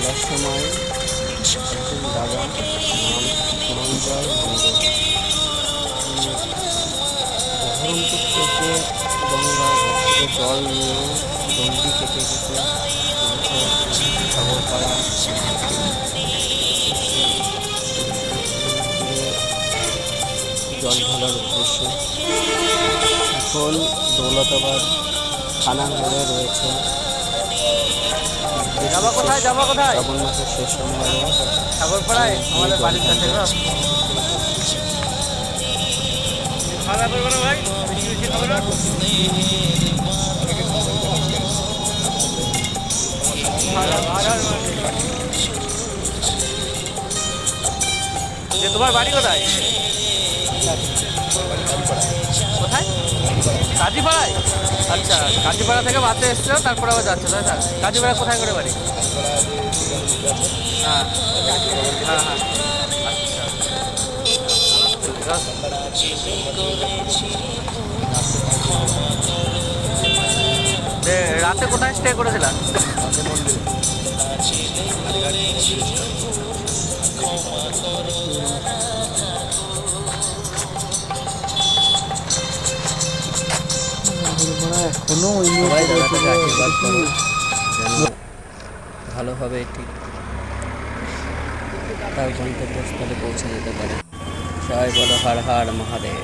চলার সময় দাদা থেকে জল নিয়ে কেটে সাগরপাড়া জল ঢালার উদ্দেশ্যে এখন দৌলতাবাদ থানা রয়েছে। যাবা কোথায় যাবা কোথায়? শ্রাবণ মাসের শেষ সোমবারে সাগরপাড়ায় আমাদের বাড়ির কাছে না খাওয়া দাওয়া করবে না ভাই? বেশি বেশি খাবে না? যে তোমার বাড়ি কোথায়? কোথায়? কাজীপাড়ায়? আচ্ছা কাজীপাড়া থেকে বাসে এসছো তারপরে আবার যাচ্ছে, তাই না? কাজীপাড়া কোথায় করে বাড়ি? হ্যাঁ হ্যাঁ হ্যাঁ রাতে কোথায় স্টে করেছিলাম? ভালোভাবে ঠিক তার গন্তব্যস্থলে পৌঁছে যেতে পারে। সবাই বলো, হার হার মহাদেব।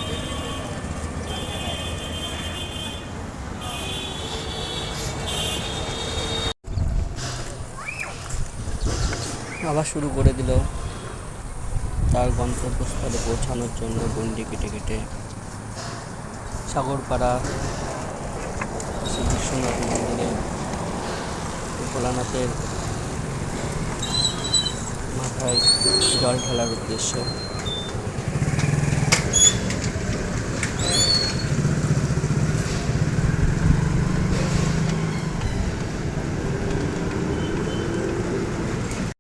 আবার শুরু করে দিল তার গন্তব্যস্থলে পৌঁছানোর জন্য গন্ডি কেটে কেটে। সাগরপাড়া শ্রী বিশ্বনাথ ভোলানাথের মাথায় জল ঢালার উদ্দেশ্যে